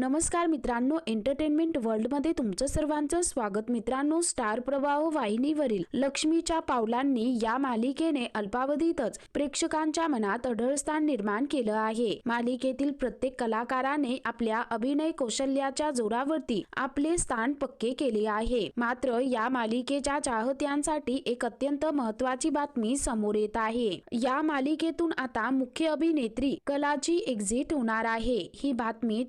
नमस्कार मित्रांनो एंटरटेनमेंट वर्ल्डमध्ये तुमचं सर्वांचं स्वागत. मित्रांनो स्टार प्रवाह वाहिनीवरील लक्ष्मीच्या पावलांनी या मालिकेने अल्पावधीतच प्रेक्षकांच्या मनात अढळ स्थान निर्माण केलं आहे. मालिकेतील प्रत्येक कलाकाराने आपल्या अभिनय कौशल्याच्या जोरावरती आपले स्थान पक्के केले आहे. मात्र या मालिकेच्या चाहत्यांसाठी एक अत्यंत महत्वाची बातमी समोर येत आहे. या मालिकेतून आता मुख्य अभिनेत्री कलाची एक्झिट होणार आहे. ही बातमी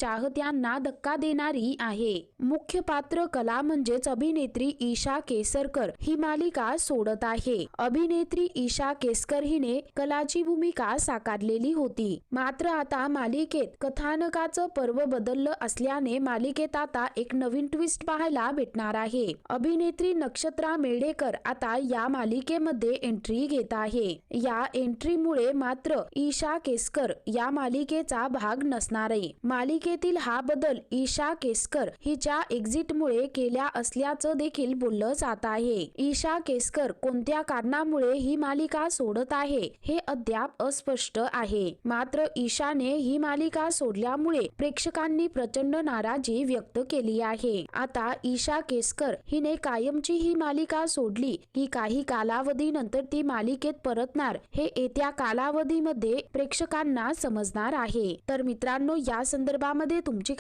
चाहत्यांना धक्का देणारी आहे. मुख्य पात्र कला म्हणजेच अभिनेत्री ईशा केसरकर ही मालिका सोडत आहे. अभिनेत्री ईशा केसकर हिने कलाची भूमिका साकारलेली होती. मात्र आता मालिकेत कथानकाचं पर्व बदललं असल्याने मालिकेत आता एक नवीन ट्विस्ट पाहायला भेटणार आहे. अभिनेत्री नक्षत्रा मेढेकर आता या मालिकेमध्ये एंट्री घेत आहे. या एंट्रीमुळे मात्र ईशा केसकर या मालिकेचा भाग नसणार आहे मालिकेतील हा बदल ईशा केसकर हिच्या एक्झिटमुळे केल्या असल्याचं देखील बोललं जात आहे. ईशा केसकर कोणत्या कारणामुळे ही मालिका सोडत आहे हे अद्याप अस्पष्ट आहे. मात्र ईशाने ही मालिका सोडल्यामुळे प्रेक्षकांनी प्रचंड नाराजी व्यक्त केली आहे. आता ईशा केसकर हिने कायमची ही मालिका सोडली की काही कालावधीनंतर ती मालिकेत परतणार हे येत्या कालावधीमध्ये प्रेक्षकांना समजणार आहे. तर मित्रांनो या संदर्भामध्ये तुमची